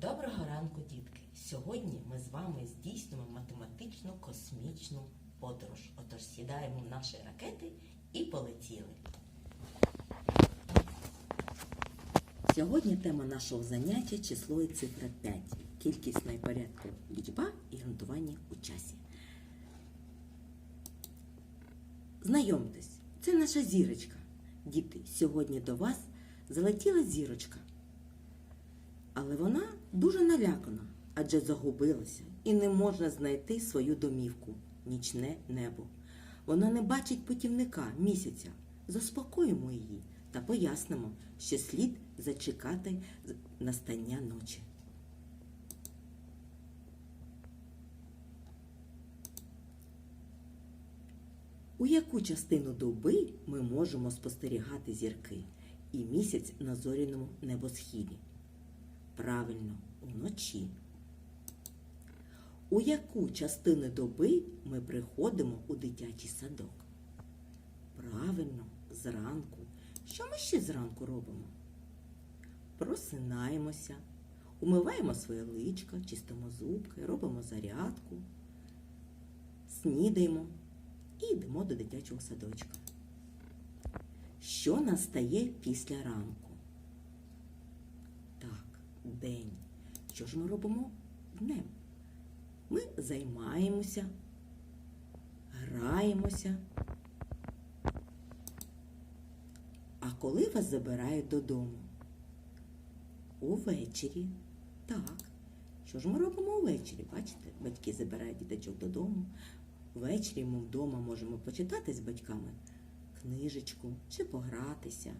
Доброго ранку, дітки! Сьогодні ми з вами здійснимо математичну космічну подорож. Отож сідаємо в наші ракети і полетіли. Сьогодні тема нашого заняття число і цифра 5. Кількісний порядку лічба і грунтування у часі. Знайомтесь, це наша зірочка. Діти, сьогодні до вас залетіла зірочка. Але вона дуже налякана, адже загубилася і не можна знайти свою домівку нічне небо. Вона не бачить путівника місяця. Заспокоїмо її та пояснимо, що слід зачекати настання ночі. У яку частину доби ми можемо спостерігати зірки і місяць на зоряному небосхилі? Правильно, уночі. У яку частину доби ми приходимо у дитячий садок? Правильно, зранку. Що ми ще зранку робимо? Просинаємося, умиваємо своє личко, чистимо зубки, робимо зарядку, снідаємо і йдемо до дитячого садочка. Що настає після ранку? День. Що ж ми робимо днем? Ми займаємося, граємося. А коли вас забирають додому? Увечері. Так. Що ж ми робимо увечері? Бачите, батьки забирають діточок додому. Ввечері ми вдома можемо почитати з батьками книжечку чи погратися.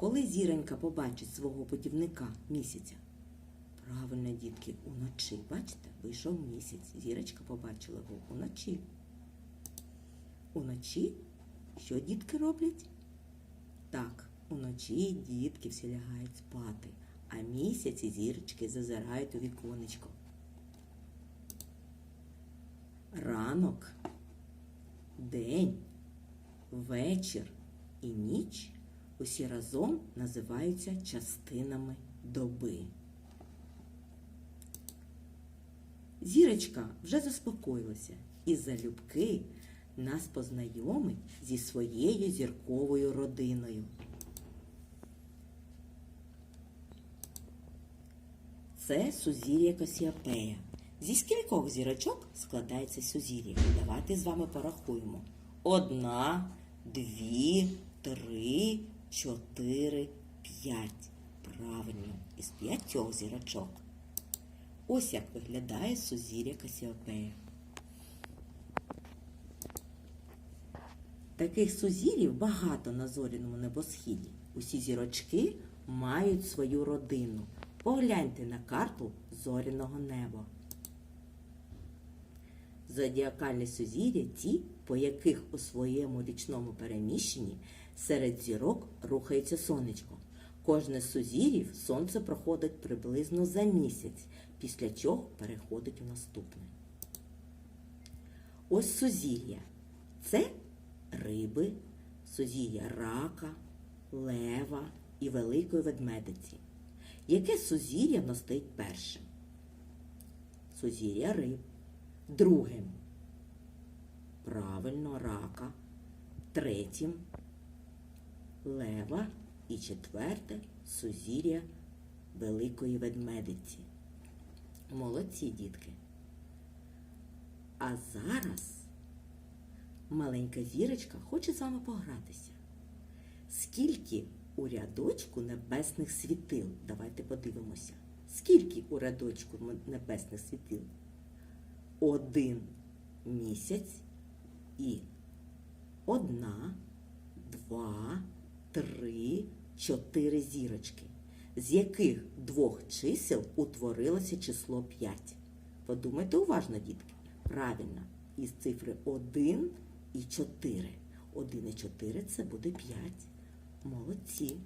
Коли зіронька побачить свого путівника місяця? Правильно, дітки, уночі. Бачите, вийшов місяць. Зірочка побачила його уночі. Уночі що дітки роблять? Так, уночі дітки всі лягають спати, а місяць і зірочки зазирають у віконечко. Ранок, день, вечір і ніч усі разом називаються частинами доби. Зірочка вже заспокоїлася і залюбки нас познайомить зі своєю зірковою родиною. Це сузір'я Косіопея. Зі скількох зірочок складається сузір'я? Давайте з вами порахуємо. Одна, дві, три, чотири, п'ять. Правильно, із п'ятьох зірочок. Ось як виглядає сузір'я Касіопея. Таких сузір'їв багато на зоряному небосхилі. Усі зірочки мають свою родину. Погляньте на карту зоряного неба. Зодіакальні сузір'я ті, по яких у своєму річному переміщенні серед зірок рухається сонечко. Кожне з сузір'їв сонце проходить приблизно за місяць, після чого переходить у наступне. Ось сузір'я. Це риби, сузір'я рака, лева і великої ведмедиці. Яке сузір'я в першим? Сузір'я риб. Другим. Правильно, рака. Третім лева. І четверте сузір'я великої ведмедиці. Молодці, дітки. А зараз маленька зірочка хоче з вами погратися. Скільки у рядочку небесних світил? Давайте подивимося. Скільки у рядочку небесних світил? Один місяць і одна, два, три, чотири зірочки, з яких двох чисел утворилося число 5. Подумайте уважно, дітки. Правильно, із цифри 1 і 4. 1 і 4 це буде 5. Молодці.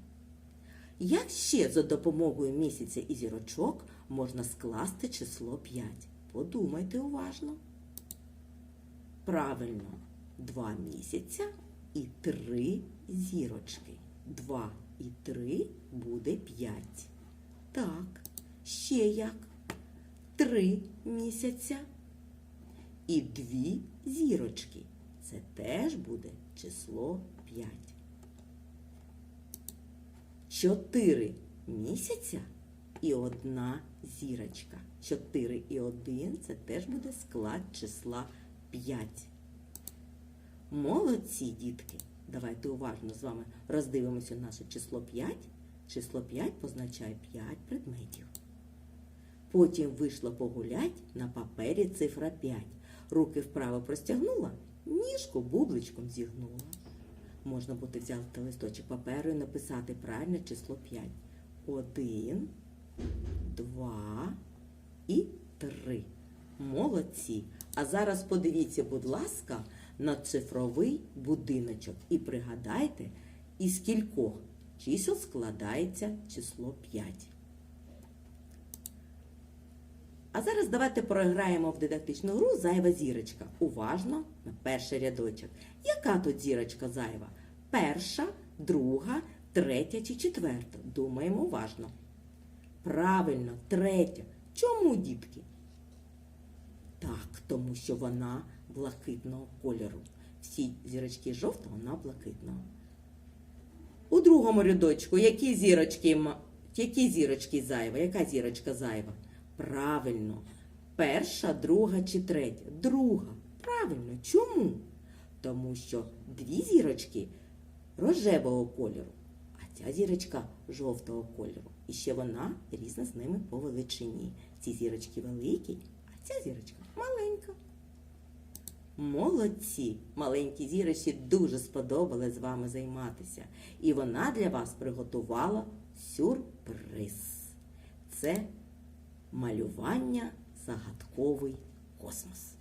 Як ще за допомогою місяця і зірочок можна скласти число 5? Подумайте уважно. Правильно, 2 місяця і 3 зірочки. 2 і 3 буде 5. Так, ще як? 3 місяця і 2 зірочки. Це теж буде число 5. 4 місяця і одна зірочка. 4 і 1 це теж буде склад числа 5. Молодці, дітки! Давайте уважно з вами роздивимося наше число 5. Число 5 позначає 5 предметів. Потім вийшла погулять на папері цифра 5. Руки вправо простягнула, ніжку бубличком зігнула. Можна буде взяти листочок паперу і написати правильне число 5. 1, 2 і 3. Молодці. А зараз подивіться, будь ласка, на цифровий будиночок і пригадайте, із кількох чисел складається число 5. А зараз давайте програємо в дидактичну гру зайва зірочка. Уважно на перший рядочок. Яка тут зірочка зайва? Перша, друга, третя чи четверта? Думаємо уважно. Правильно, третя. Чому, дітки? Так, тому що вона блакитного кольору. Всі зірочки жовтого, вона блакитного. У другому рядочку які зірочки, які зірочки зайва? Яка зірочка зайва? Правильно. Перша, друга чи третя? Друга. Правильно. Чому? Тому що дві зірочки рожевого кольору, а ця зірочка жовтого кольору. І ще вона різна з ними по величині. Ці зірочки великі, ця зірочка маленька. Молодці! Маленькій зірочці дуже сподобалось з вами займатися. І вона для вас приготувала сюрприз. Це малювання загадковий космос.